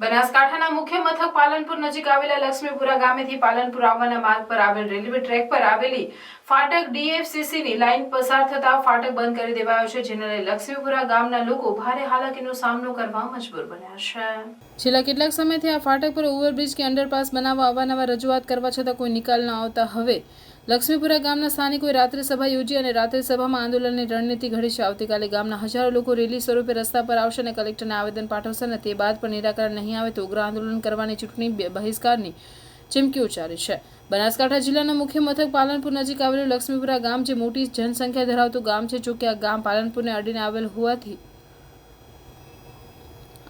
બનાસકાંઠાના મુખ્ય મથક પાલનપુર નજીક આવેલા લક્ષ્મીપુરા ગામેથી પાલનપુર આવવાના માર્ગ પર આવેલ રેલવે ટ્રેક પર આવેલી ફાટક ડીએફસીસીની લાઇન પસાર થતા ફાટક બંધ કરી દેવાયો છે, જેને લક્ષ્મીપુરા ગામના લોકો ભારે હાલાકીનો સામનો કરવા મજબૂર બન્યા છે. છેલ્લા કેટલાક સમયથી આ ફાટક પર ઓવરબ્રિજ કે અંડરપાસ બનાવવા અવારનવાર રજૂઆત કરવા છતાં કોઈ નિકાલ ન આવતા હવે લક્ષ્મીપુરા ગામના સ્થાનિકોએ રાત્રિ યોજી અને રાત્રે સભામાં આંદોલનની રણનીતિ ઘડી છે આવતીકાલે ગામના હજારો લોકો રેલી સ્વરૂપે રસ્તા પર આવશે અને કલેક્ટરને આવેદન પાઠવશે અને તે બાદ પણ નિરાકરણ નહીં આવે તો ઉગ્ર આંદોલન કરવાની ચૂંટણી બહિષ્કારની ચીમકી ઉચ્ચારી છે. બનાસકાંઠા જિલ્લાના મુખ્ય મથક પાલનપુર નજીક આવેલું લક્ષ્મીપુરા ગામ જે મોટી જનસંખ્યા ધરાવતું ગામ છે જોકે આ ગામ પાલનપુરને અડીને આવેલ હોવાથી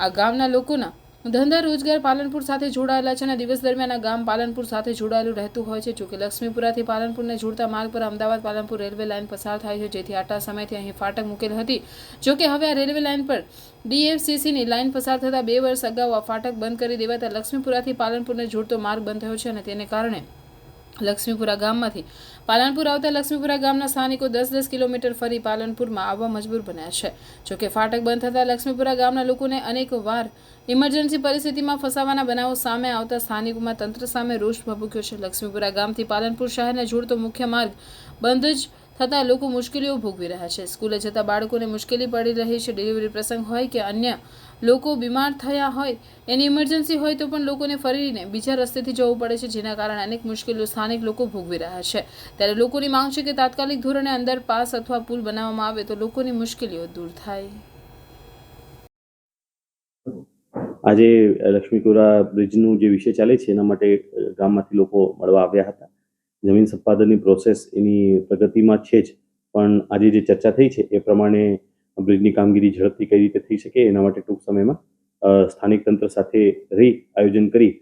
આ ગામના લોકોના ધંધા રોજગાર પાલનપુર સાથે જોડાયેલા છે અને દિવસ દરમિયાન આ ગામ પાલનપુર સાથે જોડાયેલું રહેતું હોય છે. જોકે લક્ષ્મીપુરાથી પાલનપુરને જોડતા માર્ગ પર અમદાવાદ પાલનપુર રેલવે લાઇન પસાર થાય છે, જેથી આટલા સમયથી અહીં ફાટક મૂકેલ હતી. જોકે હવે આ રેલવે લાઇન પર ડીએફસીસીની લાઇન પસાર થતાં બે વર્ષ અગાઉ આ ફાટક બંધ કરી દેવાતા લક્ષ્મીપુરાથી પાલનપુરને જોડતો માર્ગ બંધ થયો છે અને તેને કારણે લક્ષ્મીપુરા ગામમાંથી. પાલનપુર આવતા લક્ષ્મીપુરા ગામના સ્થાનિકો દસ દસ કિલોમીટર ફરી પાલનપુરમાં આવવા મજબૂર બન્યા છે. જોકે ફાટક બંધ થતાં લક્ષ્મીપુરા ગામના લોકોને અનેક વાર ઇમરજન્સી પરિસ્થિતિમાં ફસાવાના બનાવો સામે આવતા સ્થાનિકોમાં તંત્ર સામે રોષ ભભૂક્યો છે. લક્ષ્મીપુરા ગામથી પાલનપુર શહેરને જોડતો મુખ્ય માર્ગ બંધ જ થતાં લોકો મુશ્કેલીઓ ભોગવી રહ્યા છે. સ્કૂલે જતા બાળકોને મુશ્કેલી પડી રહી છે. ડિલિવરી પ્રસંગ હોય કે અન્ય લોકો બીમાર થયા હોય, એની ઇમરજન્સી હોય તો પણ લોકોને ફરીને બીજા રસ્તેથી જવું પડે છે, જેના કારણે અનેક મુશ્કેલીઓ સ્થાનિક લોકો ભોગવી રહ્યા છે. ત્યારે લોકોની માંગ છે કે તાત્કાલિક ધોરણે અંદર પાસ અથવા પુલ બનાવવામાં આવે તો લોકોની મુશ્કેલીઓ દૂર થાય. આજે લક્ષ્મીપુરા બ્રિજનું જે વિષય ચાલે છે, એના માટે ગામમાંથી લોકો મળવા આવ્યા હતા. જમીન સંપાદનની પ્રોસેસ એની પ્રગતિમાં છે જ. પણ આજે જે ચર્ચા થઈ છે એ પ્રમાણે બ્રિજની કામગીરી ઝડપથી કઈ રીતે થઈ શકે એના માટે ટૂંક સમયમાં અ, સ્થાનિક તંત્ર સાથે રહી આયોજન કરી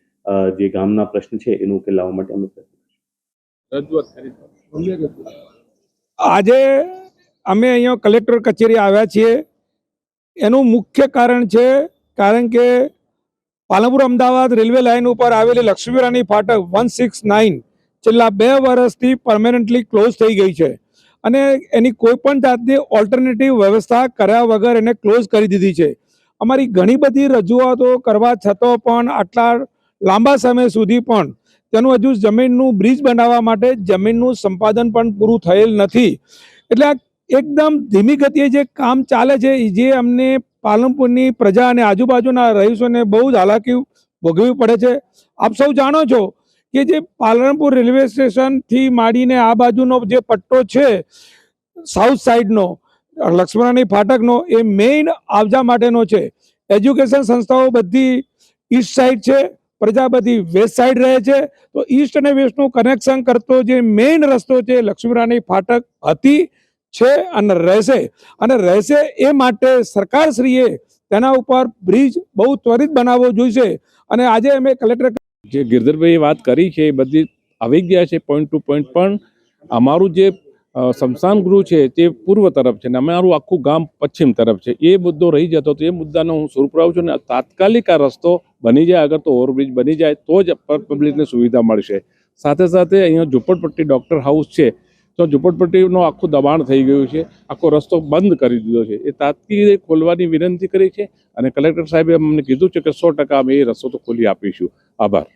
જે ગામના પ્રશ્ન છે એનો ઉકેલ લાવવા માટે અમે પ્રયત્ન કરી આજે અમે અહીંયા કલેક્ટર કચેરી આવ્યા છીએ. એનું મુખ્ય કારણ છે કારણ કે પાલનપુર અમદાવાદ રેલવે લાઇન ઉપર આવેલી લક્ષ્મીરાની ફાટક વન સિક્સ નાઇન છેલ્લા બે વર્ષથી પરમેનન્ટલી ક્લોઝ થઈ ગઈ છે. અને એની કોઈ પણ જાતની ઓલ્ટરનેટિવ વ્યવસ્થા કર્યા વગર એને ક્લોઝ કરી દીધી છે. અમારી ઘણી બધી રજૂઆતો કરવા છતાં પણ આટલા લાંબા સમય સુધી પણ તેનું હજુ જમીનનું બ્રિજ બનાવવા માટે જમીનનું સંપાદન પણ પૂરું થયેલ નથી. એટલે એકદમ ધીમી ગતિએ જે કામ ચાલે છે એ જે અમને પાલનપુરની પ્રજા અને આજુબાજુના રહીશોને બહુ જ હાલાકી ભોગવવી પડે છે. આપ સૌ જાણો છો કે જે પાલનપુર રેલવે સ્ટેશનથી માંડીને આ બાજુનો જે પટ્ટો છે સાઉથ સાઈડનો લક્ષ્મણાની ફાટકનો, એ મેઇન આવજા માટેનો છે. એજ્યુકેશન સંસ્થાઓ બધી ઈસ્ટ સાઈડ છે પ્રજા બધી વેસ્ટ સાઈડ રહે છે. તો ઈસ્ટ અને વેસ્ટનું કનેક્શન કરતો જે મેઇન રસ્તો છે લક્ષ્મીરાની ફાટક હતી, છે અને રહેશે. અને રહેશે એ માટે સરકારશ્રીએ તેના ઉપર બ્રિજ બહુ ત્વરિત બનાવવો જોઈશે. અને આજે અમે કલેક્ટર જે ગિરધરભાઈએ વાત કરી છે, એ બધી આવી ગયા છે પોઈન્ટ ટુ પોઈન્ટ પણ અમારું જે સ્મશાન ગૃહ છે, તે પૂર્વ તરફ છે ને અમારું આખું ગામ પશ્ચિમ તરફ છે. એ મુદ્દો રહી જતો તો એ મુદ્દાનો હું સ્વરૂપ છું ને તાત્કાલિક આ રસ્તો બની જાય, અગર તો ઓવરબ્રિજ બની જાય, તો જ પબ્લિકને સુવિધા મળશે. સાથે સાથે અહીંયા ઝુંપડપટ્ટી ડૉક્ટર હાઉસ છે તો ઝુંપડપટ્ટીનું આખું દબાણ થઈ ગયું છે. આખો રસ્તો બંધ કરી દીધો છે. એ તાત્કાલિક ખોલવાની વિનંતી કરી છે અને કલેક્ટર સાહેબે અમને કીધું છે કે સો ટકા અમે એ રસ્તો તો ખોલી આપીશું. આભાર.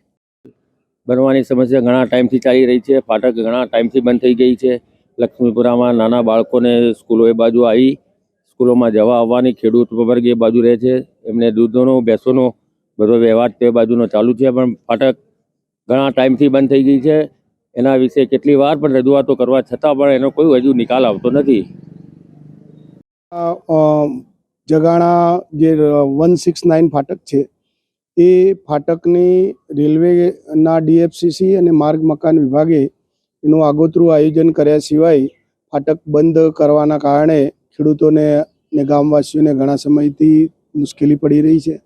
બનવાની સમસ્યા ઘણા ટાઈમથી ચાલી રહી છે. ફાટક ઘણા ટાઈમથી બંધ થઈ ગઈ છે. લક્ષ્મીપુરામાં નાના બાળકોને સ્કૂલો એ બાજુ આવી, સ્કૂલોમાં જવા આવવાની, ખેડૂત વર્ગ એ બાજુ રહે છે. એમને દૂધનો, ભેંસોનો બધો વ્યવહાર તે બાજુનો ચાલુ છે. પણ ફાટક ઘણા ટાઈમથી બંધ થઈ ગઈ છે. એના વિશે કેટલી વાર પણ રજૂઆતો કરવા છતાં પણ એનો કોઈ હજુ નિકાલ આવતો નથી. જગાણા જે વન સિક્સ નાઇન ફાટક છે, એ ફાટકની રેલવેના ડીએફસીસી અને માર્ગ મકાન વિભાગે એનું આગોતરું આયોજન કર્યા સિવાય ફાટક બંધ કરવાના કારણે ખેડૂતોને ને ગામવાસીઓને ઘણા સમયથી મુશ્કેલી પડી રહી છે.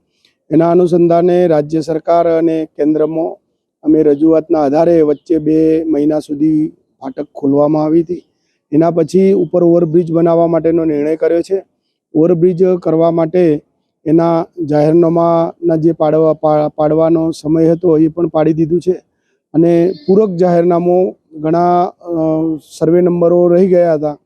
એના અનુસંધાને રાજ્ય સરકાર અને કેન્દ્રમાં અમે રજૂઆતના આધારે વચ્ચે બે મહિના સુધી ફાટક ખોલવામાં આવી હતી. એના પછી ઉપર ઓવરબ્રિજ બનાવવા માટેનો નિર્ણય કર્યો છે. ઓવરબ્રિજ કરવા માટે એના જાહેરનામાના જે પાડવા પાડવાનો સમય હતો એ પણ પાડી દીધું છે. અને પૂરક જાહેરનામું ઘણા સર્વે નંબરો રહી ગયા હતા.